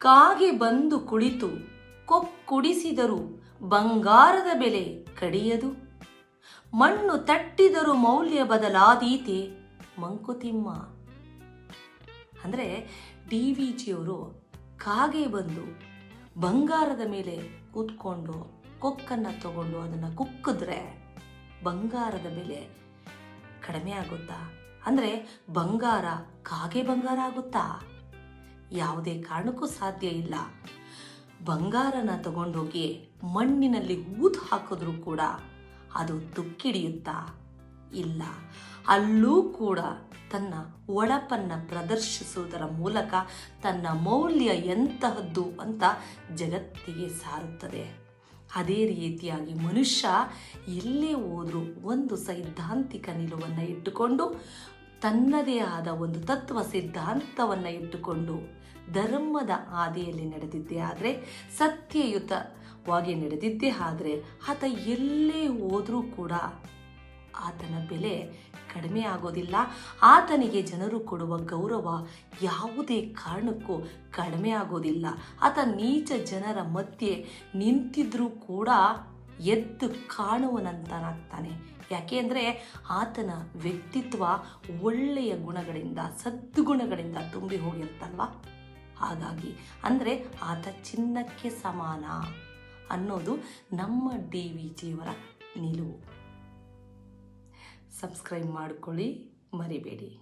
ಕಾಗೆ ಬಂದು ಕುಳಿತು ಕೊಕ್ಕುಡಿಸಿದರು ಬಂಗಾರದ ಬೆಲೆ ಕಡಿಯದು. ಮಣ್ಣು ತಟ್ಟಿದರೂ ಮೌಲ್ಯ ಬದಲಾದೀತೆ ಮಂಕುತಿಮ್ಮ. ಅಂದರೆ ಡಿ ವಿ ಜಿಯವರು ಕಾಗೆ ಬಂದು ಬಂಗಾರದ ಮೇಲೆ ಕೂತ್ಕೊಂಡು ಕೊಕ್ಕನ್ನು ತಗೊಂಡು ಅದನ್ನು ಕುಕ್ಕಿದ್ರೆ ಬಂಗಾರದ ಬೆಲೆ ಕಡಿಮೆ ಆಗುತ್ತಾ? ಅಂದರೆ ಬಂಗಾರ ಕಾಗೆ ಬಂಗಾರ ಆಗುತ್ತಾ? ಯಾವುದೇ ಕಾರಣಕ್ಕೂ ಸಾಧ್ಯ ಇಲ್ಲ. ಬಂಗಾರನ ತಗೊಂಡೋಗಿ ಮಣ್ಣಿನಲ್ಲಿ ಊದು ಹಾಕಿದ್ರೂ ಕೂಡ ಅದು ತುಕ್ಕಿಡಿಯುತ್ತಾ ಇಲ್ಲ. ಅಲ್ಲೂ ಕೂಡ ತನ್ನ ಒಡಪನ್ನು ಪ್ರದರ್ಶಿಸುವುದರ ಮೂಲಕ ತನ್ನ ಮೌಲ್ಯ ಎಂತಹದ್ದು ಅಂತ ಜಗತ್ತಿಗೆ ಸಾರುತ್ತದೆ. ಅದೇ ರೀತಿಯಾಗಿ ಮನುಷ್ಯ ಎಲ್ಲೇ ಹೋದರೂ ಒಂದು ಸೈದ್ಧಾಂತಿಕ ನಿಲುವನ್ನು ಇಟ್ಟುಕೊಂಡು ತನ್ನದೇ ಆದ ಒಂದು ತತ್ವ ಸಿದ್ಧಾಂತವನ್ನು ಇಟ್ಟುಕೊಂಡು ಧರ್ಮದ ಹಾದಿಯಲ್ಲಿ ನಡೆದಿದ್ದೇ ಆದರೆ, ಸತ್ಯಯುತವಾಗಿ ನಡೆದಿದ್ದೇ ಆದರೆ, ಆತ ಎಲ್ಲೇ ಹೋದರೂ ಕೂಡ ಆತನ ಬೆಲೆ ಕಡಿಮೆ ಆಗೋದಿಲ್ಲ. ಆತನಿಗೆ ಜನರು ಕೊಡುವ ಗೌರವ ಯಾವುದೇ ಕಾರಣಕ್ಕೂ ಕಡಿಮೆ ಆಗೋದಿಲ್ಲ. ಆತ ನೀಚ ಜನರ ಮಧ್ಯೆ ನಿಂತಿದ್ರೂ ಕೂಡ ಎದ್ದು ಕಾಣುವನಂತನಾಗ್ತಾನೆ. ಯಾಕೆ ಅಂದರೆ ಆತನ ವ್ಯಕ್ತಿತ್ವ ಒಳ್ಳೆಯ ಗುಣಗಳಿಂದ ಸದ್ಗುಣಗಳಿಂದ ತುಂಬಿ ಹೋಗಿರ್ತಲ್ವ ಹಾಗಾಗಿ ಅಂದರೆ ಆತ ಚಿನ್ನಕ್ಕೆ ಸಮಾನ ಅನ್ನೋದು ನಮ್ಮ ಡಿ ವಿ ಜಿಯವರ ನಿಲುವು. ಸಬ್ಸ್ಕ್ರೈಬ್ ಮಾಡಿಕೊಳ್ಳಿ, ಮರಿಬೇಡಿ.